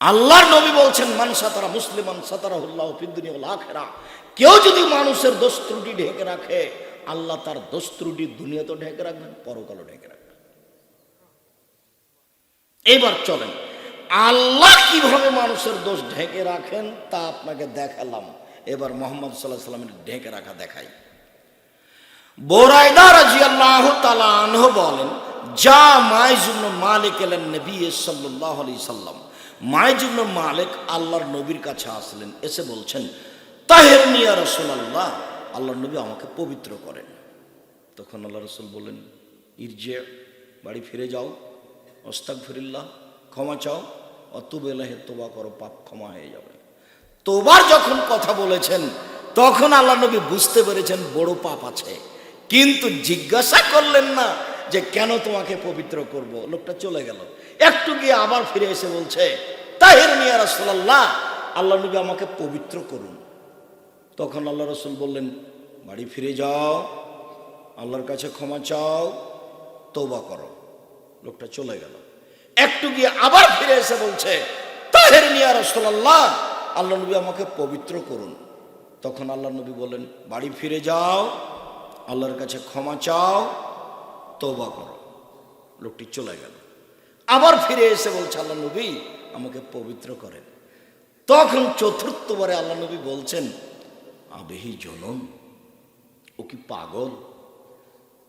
আল্লাহর নবী বলছেন, মান সাতারা মুসলিমান আখিরা। কেউ যদি মানুষের দোষ ত্রুটি ঢেকে রাখে, আল্লাহ তার দোষ ত্রুটি দুনিয়াতেও ঢেকে রাখবেন, পরকালও ঢেকে রাখবেন। এবার চলেন, আল্লাহ কীভাবে মানুষের দোষ ঢেকে রাখেন তা আপনাকে দেখালাম। এবার মোহাম্মদ সাল্লাহ সাল্লামের ঢেকে রাখা দেখাই। বোরাইদা রাজিয়াল্লাহ তালা আনহ বলেন, যা মাইজুবন মালিক এলেন নবী সাল্লাহ আলি সাল্লাম মাইজুবন মালিক আল্লাহর নবীর কাছে আসলেন, এসে বলছেন, তাহের নিয়া রসুল আল্লাহ আল্লাহর নবী আমাকে পবিত্র করেন। তখন আল্লাহ রসুল বলেন ইরজে, বাড়ি ফিরে যাও অস্তাক ফিরিল্লাহ ক্ষমা চাও অতুবেলাহে তোবা করো, পাপ ক্ষমা হয়ে যাবে। তোবার যখন কথা বলেছেন, তখন আল্লাহ নবী বুঝতে পেরেছেন, বড় পাপ আছে। কিন্তু জিজ্ঞাসা করলেন না যে, কেন তোমাকে পবিত্র করব? লোকটা চলে গেল। একটু গিয়ে আবার ফিরে এসে বলছে, তাহের নিয়া রাসূলুল্লাহ, আল্লাহ নবী আমাকে পবিত্র করুন। তখন আল্লাহ রসুল বললেন, বাড়ি ফিরে যাও, আল্লাহর কাছে ক্ষমা চাও তৌবা করো। লোকটা চলে গেল। একটু গিয়ে আবার ফিরে এসে বলছে, তাহের নিয়া রসোল্লাহ আল্লাহ নবী আমাকে পবিত্র করুন। তখন আল্লাহ নবী বললেন, বাড়ি ফিরে যাও, আল্লাহর কাছে ক্ষমা চাও তৌবা করো। লোকটি চলে গেল। আবার ফিরে এসে বলছে, আল্লাহ নবী আমাকে পবিত্র করেন। তখন চতুর্থবারে আল্লাহ নবী বলছেন, আবেহি জনম, ও কি পাগল?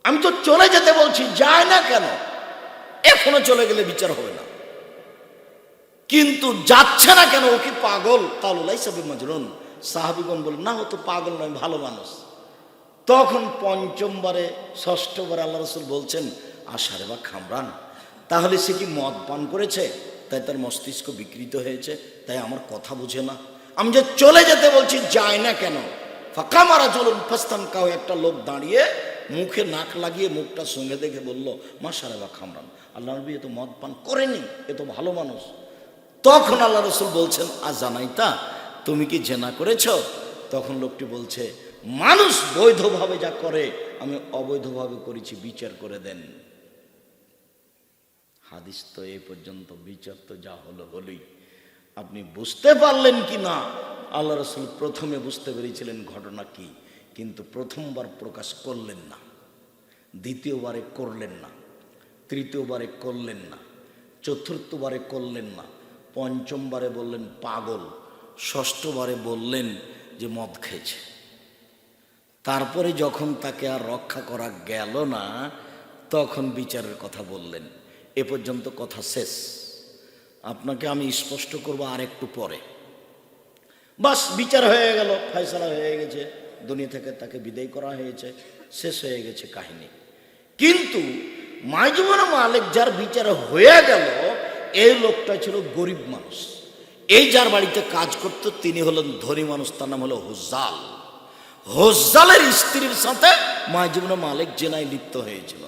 আমি তো চলে যেতে বলছি, যায় না কেন? এখনও চলে গেলে বিচার হবে না। কিন্তু যাচ্ছে না কেন? ও কি পাগল? তাহলে সাহেব মাজরুন সাহাবিগণ বলে না, ও তো পাগল নয়, ভালো মানুষ। তখন পঞ্চমবারে ষষ্ঠবারে আল্লাহ রসুল বলছেন, আষাঢ়ে বা খামরান। তাহলে সে কি মদ পান করেছে? তাই তার মস্তিষ্ক বিকৃত হয়েছে, তাই আমার কথা বুঝে না। আমি যে চলে যেতে বলছি যায় না কেন? ফাঁকা মারা চলুন, ফাস্তান কাউ একটা লোক দাঁড়িয়ে মুখে নাক লাগিয়ে মুখটা সঙ্গে দেখে বলল, মা সারে বা খামরান, আল্লাহ নবী এ তো মদ পান করেনি, এ তো ভালো মানুষ। তখন আল্লাহ রসুল বলছেন আজ জানাইতা তুমি কি জেনা করেছ? তখন লোকটি বলছে, মানুষ বৈধভাবে যা করে, আমি অবৈধভাবে করেছি, বিচার করে দেন। হাদিস তো এই পর্যন্ত বিচার তো যা হলো হলোই আপনি বুঝতে পারলেন কি না? আল্লাহ রসুল প্রথমে বুঝতে পেরেছিলেন ঘটনা কি, কিন্তু প্রথমবার প্রকাশ করলেন না। দ্বিতীয়বারে করলেন না। তৃতীয়বারে করলেন না। চতুর্থবারে করলেন না। পঞ্চমবারে বললেন, পাগল। ষষ্ঠবারে বললেন যে, মদ খেয়েছে। তারপরে যখন তাকে আর রক্ষা করা গেল না, তখন বিচারের কথা বললেন। এ পর্যন্ত কথা শেষ। আপনাকে আমি স্পষ্ট করব আর একটু পরে। বাস, বিচার হয়ে গেল, ফয়সলা হয়ে গেছে, দুনিয়া থেকে তাকে বিদায় করা হয়েছে, শেষ হয়ে গেছে কাহিনী। কিন্তু মাইজুমান মালিক যার বিচার হয়ে গেল, এই লোকটা ছিল গরিব মানুষ। এই যার বাড়িতে কাজ করত, তিনি হলেন ধনী মানুষ, তার নাম হলো হোজাল হোজালের স্ত্রীর সাথে মাইজুবন মালিক জেনায় লিপ্ত হয়েছিল।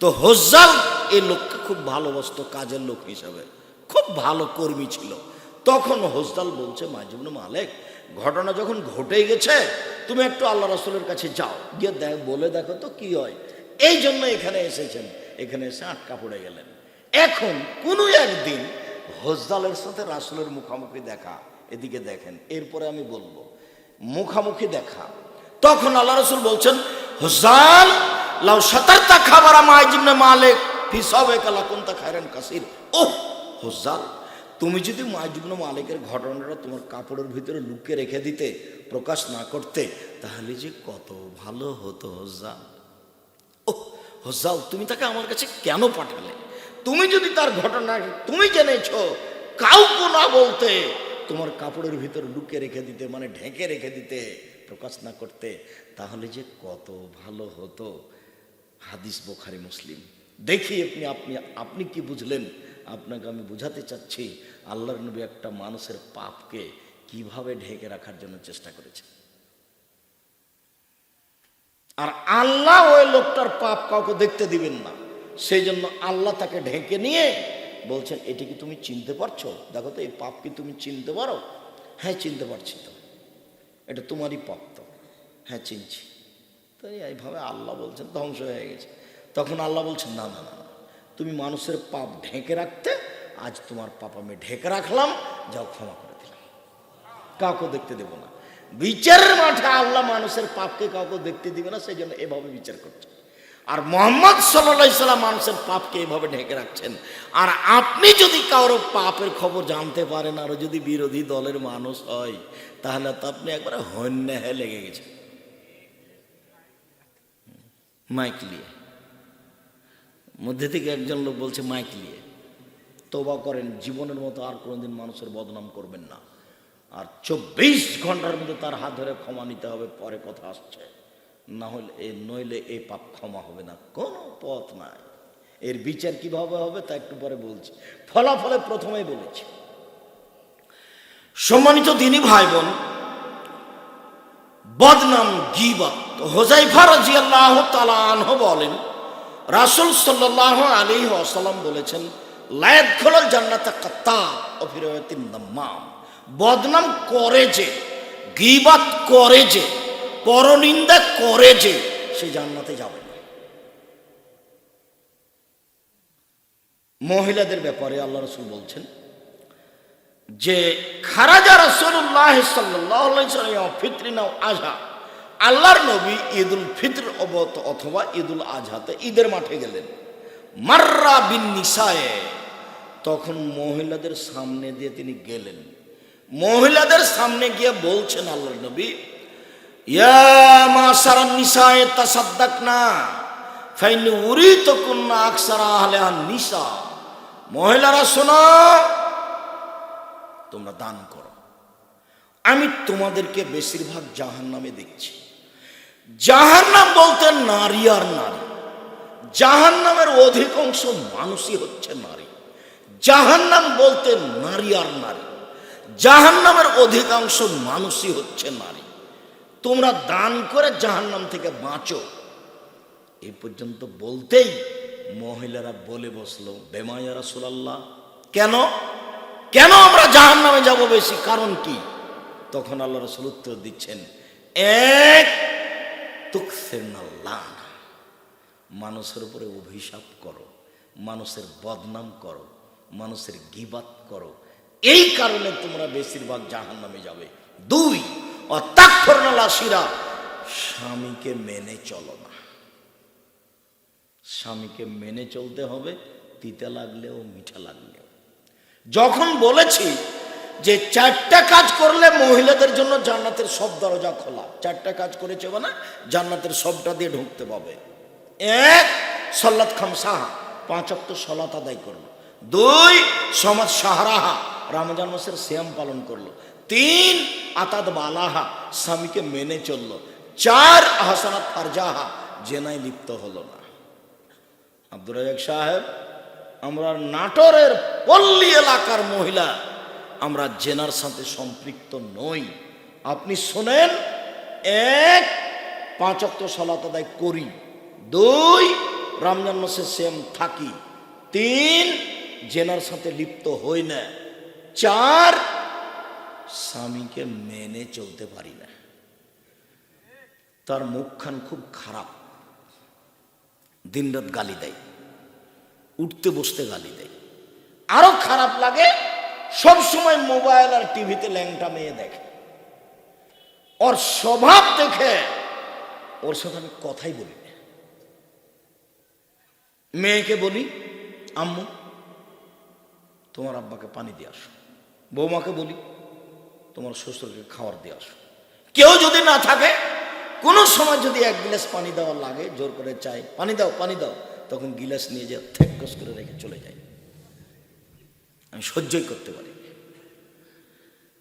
তো হোজ্জাল এই লোককে খুব ভালোবাসতো, কাজের লোক হিসাবে। খুব ভালো কর্মী ছিল। তখন হোজ্জাল বলছে মাইজুবন মালিক, ঘটনা যখন ঘটে গেছে, তুমি একটু আল্লাহ রসুলের কাছে যাও। গিয়ে দেখ, বলে দেখো তো কি হয়। এই জন্য এখানে এসেছেন। এখানে এসে আটকা পড়ে গেলেন। এখন কোনো একদিন হোজ্জালের সাথে রাসুলের মুখামুখি দেখা, এদিকে দেখেন। এরপরে আমি বলব, মুখামুখি দেখা। তখন আল্লাহ রসুল বলছেন হুসান লাউ সাতারটা খাবার আমায় জিমনে মালিক ফিসবে কালা কোনটা খায়রান কাসির। ওহ হুসাল তুমি যদি মাইজুবন মালিকের ঘটনাটা তোমার কাপড়ের ভিতরে লুকিয়ে রেখে দিতে, প্রকাশ না করতে, তাহলে যে কত ভালো হতো হোজাল ও হোজাল তুমি তাকে আমার কাছে কেন পাঠালে? তুমি যদি তার ঘটনা, তুমি জেনেছ, কাউকে না বলতে, তোমার কাপড়ের ভিতর লুকিয়ে রেখে দিতে মানে ঢেকে রেখে দিতে, প্রকাশ না করতে, তাহলে যে কত ভালো হতো। হাদিস বোখারি মুসলিম। দেখি আপনি আপনি আপনি কি বুঝলেন? আপনাকে আমি বুঝাতে চাচ্ছি, আল্লাহর নবী একটা মানুষের পাপকে কীভাবে ঢেকে রাখার জন্য চেষ্টা করেছে আর আল্লাহ ওই লোকটার পাপ কাউকে দেখতে দিবেন না। সেই জন্য আল্লাহ তাকে ঢেকে নিয়ে বলছেন, এটি কি তুমি চিনতে পারছ? দেখো তো, এই পাপ কি তুমি চিনতে পারো? হ্যাঁ চিনতে পারছি তো। এটা তোমারই পাপ তো। হ্যাঁ চিনছি। তো এইভাবে আল্লাহ বলছেন, ধ্বংস হয়ে গেছে। তখন আল্লাহ বলছেন, না না না তুমি মানুষের পাপ ঢেকে রাখতে, আজ তোমার পাপ আমি ঢেকে রাখলাম, যাও ক্ষমা করে দিলাম। কাউকে দেখতে দেব না। বিচারের মাঠে আল্লাহ মানুষের পাপকে কাউকে দেখতে দিবে না সেই জন্য এভাবে বিচার করছে। আর মোহাম্মদ সাল্লাহ সাল্লাম মানুষের পাপকে এভাবে ঢেকে রাখছেন। আর আপনি যদি কারও পাপের খবর জানতে পারেন, আর যদি বিরোধী দলের মানুষ হয়, তাহলে তো আপনি একবারে হন্যে হয়ে লেগে গেছেন। মাইক নিয়ে। মধ্যে থেকে একজন লোক বলছে, মাইক নিয়ে। তোবা করেন, জীবনের মতো আর কোনোদিন মানুষের বদনাম করবেন না। আর চব্বিশ ঘণ্টার মধ্যে তার হাত ধরে ক্ষমা নিতে হবে, পরে কথা আসছে। না হলে এ, নইলে এই পাপ ক্ষমা হবে না, কোনো পথ নাই। এর বিচার কীভাবে হবে তা একটু পরে বলছি। ফলাফলে প্রথমেই বলেছি। সম্মানিত দিনী ভাই বোন, বদনাম, গিবত হোজাইফা রাজিয়াল্লাহ তালাহ বলেন, রাসুল সাল্লাহ আলী আসালাম বলেছেন লায়ত খোলাল জান্নাতা কাত্তা অফিরতিন নাম্মাম। বদনাম করে যে, গিবাত করে যে, পরনিন্দা করে যে, সে জান্নাতে যাবে না। মহিলাদের ব্যাপারে আল্লাহ রসুল বলছেন যে, খারাজা রসুল্লাহ সাল্লাহ ফিতরিনা আজহা আল্লাহর নবী ঈদুল ফিতর অবত অথবা ঈদুল আজহাতে ঈদের মাঠে গেলেন। মার্রা বিন নিসায়ে, তখন মহিলাদের সামনে দিয়ে তিনি গেলেন। মহিলাদের সামনে গিয়ে বলছেন আল্লাহর নবী, ইয়া মা সারান নিসায়ে তাসাদ্দাক না ফাইনি উরি তো কুন্না আকসারা আহলে নিসা। মহিলারা, শোনো, তোমরা দান করো। আমি তোমাদেরকে বেশিরভাগ জাহান নামে দেখছি। জাহান নাম বলতে নারী আর নারী। জাহান নামের অধিকাংশ মানুষই হচ্ছে নারী। জাহান নাম বলতে নারী আর নারী। জাহান নামের অধিকাংশ মানুষই হচ্ছে নারী। তোমরা দান করে জাহান নাম থেকে বাঁচো। এই পর্যন্ত বলতেই মহিলারা বলে বসল বেমায়ারা সুলাল্লাহ কেন? কেন আমরা জাহান নামে যাব বেশি? কারণ কি? তখন আল্লাহ রসুল উত্তর দিচ্ছেন, এক মানুষের উপরে অভিশাপ করো, মানুষের বদনাম করো, মানুষের গিবাত করো। এই কারণে তোমরা বেশিরভাগ জাহান নামে যাবে। দুই অত্যাক্ষরণালাসীরা স্বামীকে মেনে চলো না। স্বামীকে মেনে চলতে হবে, তিতা লাগলেও মিঠা লাগলেও। যখন বলেছি যে চারটা কাজ করলে মহিলাদের জন্য জান্নাতের সব দরজা খোলা। চারটা কাজ করেছে মানে জান্নাতের সবটা দিয়ে ঢুকতে পাবে। এক সল্লাত খাম সাহা পাঁচ অক্ট সলাত আদায় করল। দুই সমাজ সাহারাহা রামজান মাসের শ্যাম পালন করল। তিন, আতাদ বালাহা। স্বামীকে মেনে চলল। চার, আহসানাত ফারজাহা। জেনায় লিপ্ত হলো না। আব্দুর রাজাক সাহেব, আমরা নাটোরের পল্লী এলাকার মহিলা। আমরা জেনার সাথে সম্পৃক্ত নই। আপনি শোনেন, এক, পাঁচ অক্ট সলাত আদায় করি। দুই, রমজান মাসে সেম থাকি। তিন, জেনার সাথে লিপ্ত হই না। চার, স্বামীকে মেনে চলতে পারি না। তার মুখখান খুব খারাপ। দিনরাত গালি দেয়। উঠতে বসতে গালি দেয়। আরও খারাপ লাগে সব সময় মোবাইল আর টিভিতে ল্যাংটা মেয়ে দেখে। ওর স্বভাব দেখে ওর সাথে আমি কথাই বলি মেয়েকে বলি, আম্মু, তোমার আব্বাকে পানি দিয়ে আসো। বৌমাকে বলি, তোমার শ্বশুরকে খাবার দিয়ে আসো। কেউ যদি না থাকে, কোনো সময় যদি এক গিলাস পানি দেওয়া লাগে, জোর করে চাই পানি দাও পানি দাও, তখন গিলাস নিয়ে যে থেকস করে রেখে চলে যায়। আমি সহ্যই করতে পারি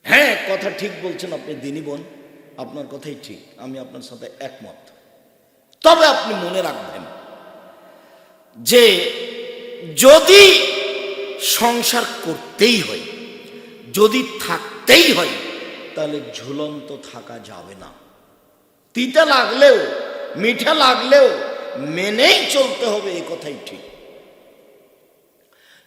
হ্যাঁ কথা ঠিক বলছেন আপনি, দিনী বোন। আপনার কথাই ঠিক, আমি আপনার সাথে একমত। তবে আপনি মনে রাখবেন যে যদি সংসার করতেই হয়, যদি থাকতেই হয়, তাহলে ঝুলন্ত থাকা যাবে না। তিতা লাগলেও, মিঠা লাগলেও মেনেই চলতে হবে, এ কথাই ঠিক।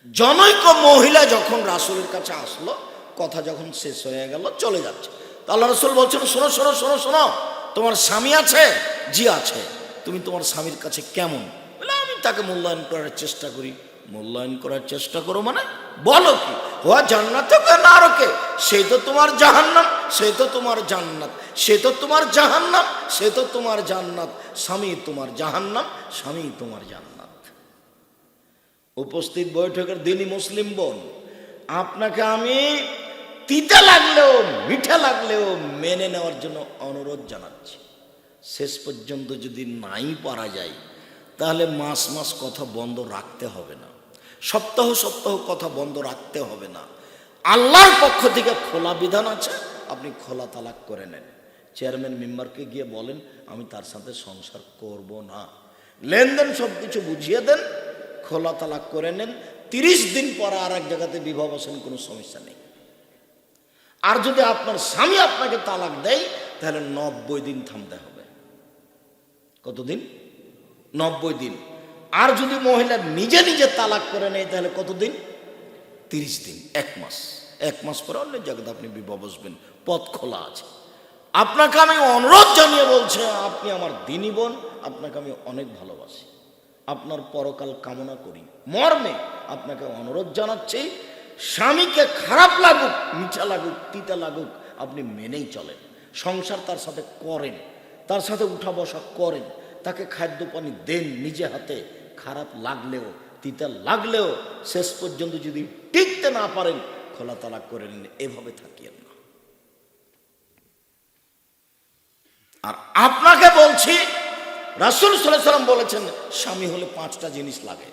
জনৈক মহিলা যখন রাসুলের কাছে আসলো, কথা যখন শেষ হয়ে গেল, চলে যাচ্ছে। আল্লাহ রসুল বলছেন, শোনো শোনো শোনো শোনো, তোমার স্বামী আছে? জি আছে। তুমি তোমার স্বামীর কাছে কেমন? বলে, আমি তাকে মূল্যায়ন করার চেষ্টা করি। মূল্যায়ন করার চেষ্টা করো মানে? বলো কি? হুয়া জান্নাত না রকে সে তো তোমার জাহান্নাম, সে তো তোমার জান্নাত। সে তো তোমার জাহান্নাম, সে তো তোমার জান্নাত। স্বামী তোমার জাহান্নাম, স্বামী তোমার জান্নাত। উপস্থিত বৈঠকের দিনই মুসলিম বোন। আপনাকে আমি তিতা লাগলেও, মিঠা লাগলেও মেনে নেওয়ার জন্য অনুরোধ জানাচ্ছি। শেষ পর্যন্ত যদি নাই পারা যায়, তাহলে মাস মাস কথা বন্ধ রাখতে হবে না। সপ্তাহ সপ্তাহ কথা বন্ধ রাখতে হবে না। আল্লাহর পক্ষ থেকে খোলা বিধান আছে, আপনি খোলা তালাক করে নেন। চেয়ারম্যান মেম্বারকে গিয়ে বলেন, আমি তার সাথে সংসার করব না। লেনদেন সব কিছু বুঝিয়ে দেন খোলা তালাক করে নেন, তিরিশ দিন পরে আর এক জায়গাতে বিবাহ বসেন, কোনো সমস্যা নেই। আর যদি আপনার স্বামী আপনাকে তালাক দেয়, তাহলে নব্বই দিন থামতে হবে। কতদিন? নব্বই দিন। আর যদি মহিলা নিজে নিজে তালাক করে নেয়, তাহলে কতদিন? তিরিশ দিন, এক মাস। এক মাস পরে অন্য জায়গাতে আপনি বিবাহ বসবেন, পথ খোলা আছে। আপনাকে আমি অনুরোধ জানিয়ে বলছি, আপনি আমার দিনী বোন, আপনাকে আমি অনেক ভালোবাসি। আপনার পরকাল কামনা করি। মর্মে আপনাকে অনুরোধ জানাচ্ছি, স্বামীকে খারাপ লাগুক মিঠা লাগুক, তিতা লাগুক, আপনি মেনেই চলেন। সংসার তার সাথে করেন, তার সাথে উঠা বসা করেন, তাকে খাদ্য পানি দেন নিজে হাতে, খারাপ লাগলেও, তিতা লাগলেও, শেষ পর্যন্ত যদি টিকতে না পারেন, খোলা তালাক করে নিন, এভাবে থাকিয়েন না। আর আপনাকে বলছি রাসুল সাল্লাম বলেছেন, স্বামী হলে পাঁচটা জিনিস লাগে।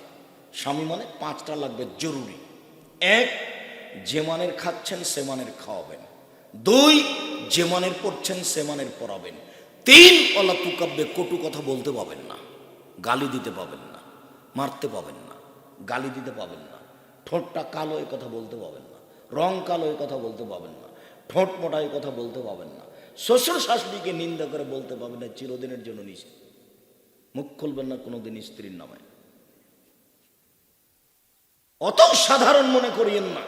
স্বামী মানে পাঁচটা লাগবে, জরুরি। এক, যে মানের খাচ্ছেন সে মানের খাওয়াবেন। দুই, যে মানের পড়ছেন সে মানের পড়াবেন। তিন অলা তুকাব্যে কটু কথা বলতে পাবেন না, গালি দিতে পাবেন না, মারতে পাবেন না, গালি দিতে পাবেন না, ঠোঁটটা কালো এ কথা বলতে পাবেন না, রং কালো এ কথা বলতে পাবেন না, ঠোঁট মোটা এ কথা বলতে পাবেন না, শ্বশুর শাশুড়িকে নিন্দা করে বলতে পাবেন না, চিরদিনের জন্য নিষেধ। মুখ খুলবেন না, কোনোদিন স্ত্রীর নামে। অত সাধারণ মনে করিয়েন না।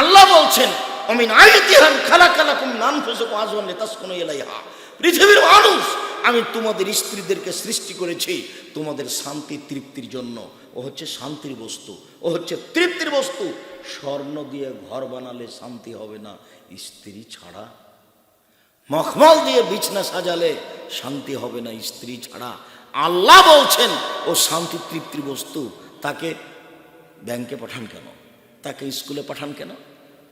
আল্লাহ বলছেন, অমিন আইতিহান খালা খালাকুম নাম ফুসুক আজওয়ান নেতাসকোন এলাইহা পৃথিবীর মানুষ, আমি তোমাদের স্ত্রীদেরকে সৃষ্টি করেছি, তোমাদের শান্তি তৃপ্তির জন্য। ও হচ্ছে শান্তির বস্তু, ও হচ্ছে তৃপ্তির বস্তু। স্বর্ণ দিয়ে ঘর বানালে শান্তি হবে না, স্ত্রী ছাড়া। মখমল দিয়ে বিছনা সাজালে শান্তি হবে না, স্ত্রী ছাড়া। আল্লাহ বলছেন, ও শান্তি তৃপ্তির বস্তু, তাকে ব্যাংকে পাঠান কেন? তাকে স্কুলে পাঠান কেন?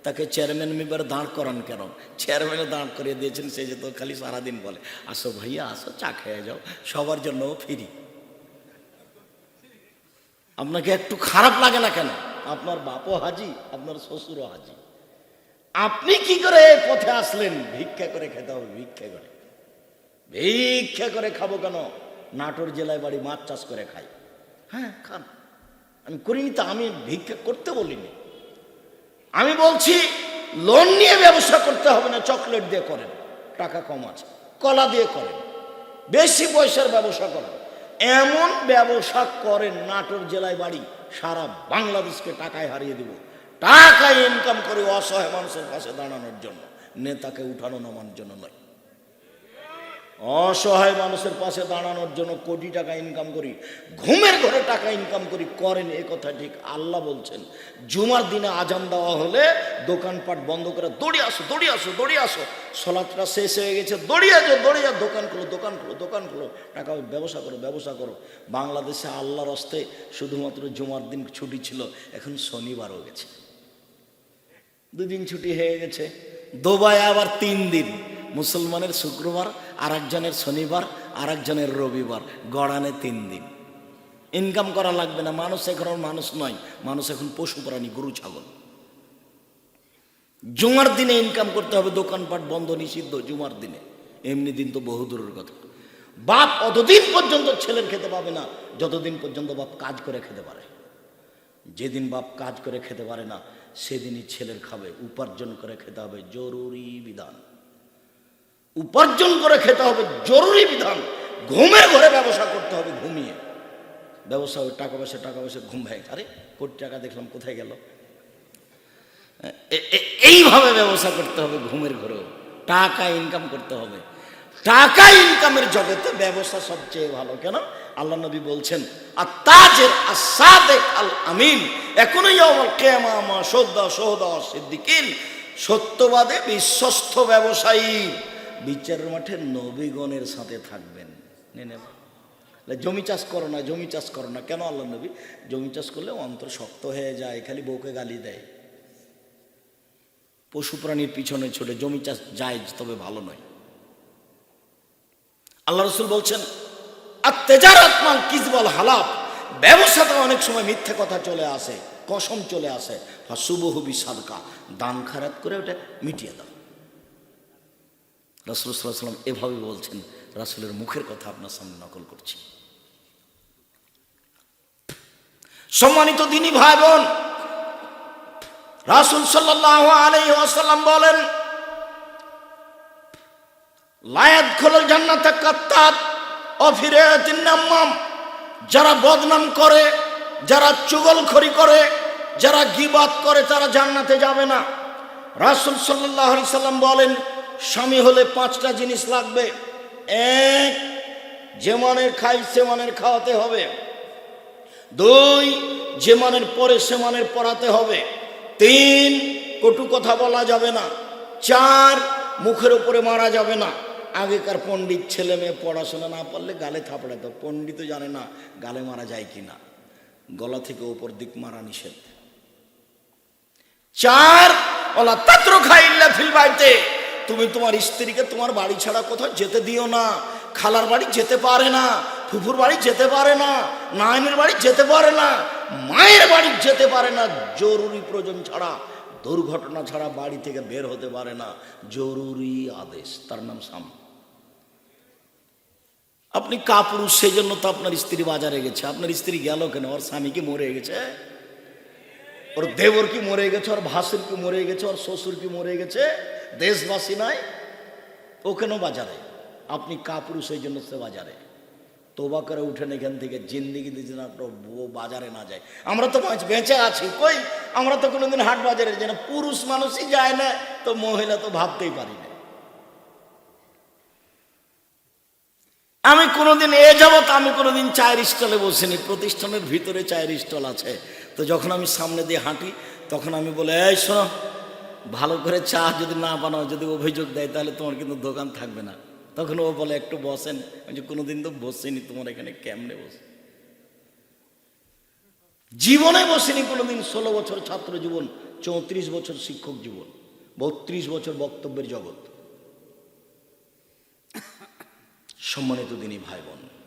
তাকে চেয়ারম্যান মেম্বার দাঁড় করান কেন? চেয়ারম্যানে দাঁড় করিয়ে দিয়েছেন, সে যে তো খালি সারাদিন বলে। আসো ভাইয়া, আসো, চা খেয়ে যাও, সবার জন্য ফিরি। আপনাকে একটু খারাপ লাগে না কেন? আপনার বাপও হাজি, আপনার শ্বশুরও হাজি। আপনি কি করে পথে আসলেন? ভিক্ষা করে খেতে হবে, ভিক্ষা করে। ভিক্ষা করে খাব কেন? নাটোর জেলায় বাড়ি মাছ চাষ করে খাই। হ্যাঁ খান। আমি করিনি তা, আমি ভিক্ষা করতে বলিনি। আমি বলছি লোন নিয়ে ব্যবসা করতে হবে না চকলেট দিয়ে করেন, টাকা কম আছে, কলা দিয়ে করেন, বেশি পয়সার ব্যবসা করেন। এমন ব্যবসা করেন নাটোর জেলায় বাড়ি, সারা বাংলাদেশকে টাকায় হারিয়ে দিব। টাকায় ইনকাম করে অসহায় মানুষের পাশে দাঁড়ানোর জন্য, নেতাকে উঠানো নামানোর জন্য নয়। অসহায় মানুষের পাশে দাঁড়ানোর জন্য কোটি টাকা ইনকাম করি, ঘুমের ঘরে টাকা ইনকাম করি, করেন, এ কথা ঠিক আল্লাহ বলছেন। জুমার দিনে আজান দেওয়া হলে দোকানপাট বন্ধ করে দৌড়ে আসো দৌড়ে আসো দৌড়ে আসো। সলাৎটা শেষ হয়ে গেছে, দৌড়িয়ে যাও দৌড়িয়ে যাও, দোকান খুলো দোকান খুলো দোকান খুলো। টাকা ব্যবসা করো ব্যবসা করো। বাংলাদেশে আল্লাহর অস্তে শুধুমাত্র জুমার দিন ছুটি ছিল, এখন শনিবারও গেছে। দুদিন ছুটি হয়ে গেছে, দুবাই আবার তিন দিন, মুসলমানের শুক্রবার আর একজনের শনিবার আর একজনের রবিবার, গড়ানে তিন দিন। ইনকাম করা লাগবে না, মানুষ এখন মানুষ নয়, মানুষ এখন পশু প্রাণী, গরু, ছাগল। জুমার দিনে ইনকাম করতে হবে, দোকানপাট বন্ধ, নিষিদ্ধ, জুমার দিনে। এমনি দিন তো বহু দূরের কথা। বাপ অতদিন পর্যন্ত ছেলের খেতে পাবে না, যতদিন পর্যন্ত বাপ কাজ করে খেতে পারে। যেদিন বাপ কাজ করে খেতে পারে না, সেদিনই ছেলের খাবে, উপার্জন করে খেতে হবে, জরুরি বিধান। উপার্জন করে খেতে হবে, জরুরি বিধান। ঘুমের ঘরে ব্যবসা করতে হবে, ঘুমিয়ে। ব্যবসা ওই টাকা পয়সা টাকা পয়সা, ঘুম ভাই আরে, কোটি টাকা দেখলাম কোথায় গেল? এইভাবে ব্যবসা করতে হবে ঘুমের ঘরেও। টাকা ইনকাম করতে হবে। টাকা ইনকামের জগতে ব্যবসা সবচেয়ে ভালো। কেন? আল্লাহ নবী বলছেন আর তাজের আসাদেক আল আমিন এখনই আমার কেমা মা সদ্দা সোহদা সিদ্দিকিন, সত্যবাদে বিশ্বস্ত ব্যবসায়ী। বিচারের মাঠে নবীগণের সাথে থাকবেন। নে নে। জমি চাষ করো না, জমি চাষ করো না। কেন আল্লাহ নবী? জমি চাষ করলে অন্তর শক্ত হয়ে যায়, খালি বউকে গালি দেয়। পশু প্রাণীর পিছনে ছোটে জমি চাষ যায়, তবে ভালো নয়। আল্লাহ রসুল বলছেন মাল কিজবল হালাপ ব্যবসাতে অনেক সময় মিথ্যে কথা চলে আসে, কসম চলে আসে। শুভহবি সাদকা দান খারাপ করে ওটা মিটিয়ে দাও। রাসুল সাল্লাম এভাবে বলছেন, রাসুলের মুখের কথা আপনার সামনে নকল করছি। সম্মানিত দিনী ভাই বোন রাসুল ওয়াসাল্লাম বলেন লায়াত খোল জান্নাতে কাত্তাত অফিরে তিন্নাম্মাম যারা বদনাম করে, যারা চুগলখড়ি করে, যারা গিবাত করে, তারা জান্নাতে যাবে না। রাসুল সাল্লাহ সাল্লাম বলেন স্বামী হলে পাঁচটা জিনিস লাগবে। এক, যে মানের খাই সে মানের খাওয়াতে হবে। দুই, যে মানের পরে সে মানের পড়াতে হবে। তিন, কটু কথা বলা যাবে না। চার, মুখের উপরে মারা যাবে না। আগেকার পণ্ডিত ছেলে মেয়ে পড়াশোনা না পারলে গালে থাপড়াতো পণ্ডিত জানে না গালে মারা যায় কি না। গলা থেকে ওপর দিক মারা নিষেধ। চার ওলা তাত্র খাইল্লা ফিল বাড়িতে। তুমি তোমার স্ত্রীকে তোমার বাড়ি ছাড়া কোথাও যেতে দিও না। খালার বাড়ি যেতে পারে না, ফুফুর বাড়ি যেতে পারে না নায়নের বাড়ি যেতে পারে না, মায়ের বাড়ি যেতে পারে না। জরুরি প্রয়োজন ছাড়া, দুর্ঘটনা ছাড়া বাড়ি থেকে বের হতে পারে না। জরুরি আদেশ, তার নাম স্বামী। আপনি কাপুরুষ সেই জন্য তো আপনার স্ত্রী বাজারে গেছে। আপনার স্ত্রী গেল কেন? ওর স্বামী কি মরে গেছে? ওর দেবর কি মরে গেছে? ওর ভাসুর কি মরে গেছে? ওর শ্বশুর কি মরে গেছে? দেশবাসী নাই ও কেন বাজারে। আপনি কাপুরুষ সেই জন্য সে বাজারে। তোবা করে উঠেন এখান থেকে, জিন্দিগি দিয়েছেন আপনার বাজারে না যায়। আমরা তো বেঁচে আছি, কই? আমরা তো কোনোদিন হাট বাজারে যাই না। পুরুষ মানুষই যায় না, তো মহিলা তো ভাবতেই পারি না। আমি কোনোদিন এ যাবত আমি কোনোদিন চায়ের স্টলে বসিনি, প্রতিষ্ঠানের ভিতরে চায়ের স্টল আছে। তো যখন আমি সামনে দিয়ে হাঁটি, তখন আমি বলে, এই শোনো ভালো করে চা যদি না বানাও, যদি অভিযোগ দেয়, তাহলে তোমার কিন্তু দোকান থাকবে না। তখন ও বলে, একটু বসেন। যে কোনোদিন তো বসিনি, তোমার এখানে কেমনে বসে? জীবনে বসিনি কোনোদিন, ষোলো বছর ছাত্র জীবন, চৌত্রিশ বছর শিক্ষক জীবন, বত্রিশ বছর বক্তব্যের জগৎ। সম্মানিত দিনী ভাই বোন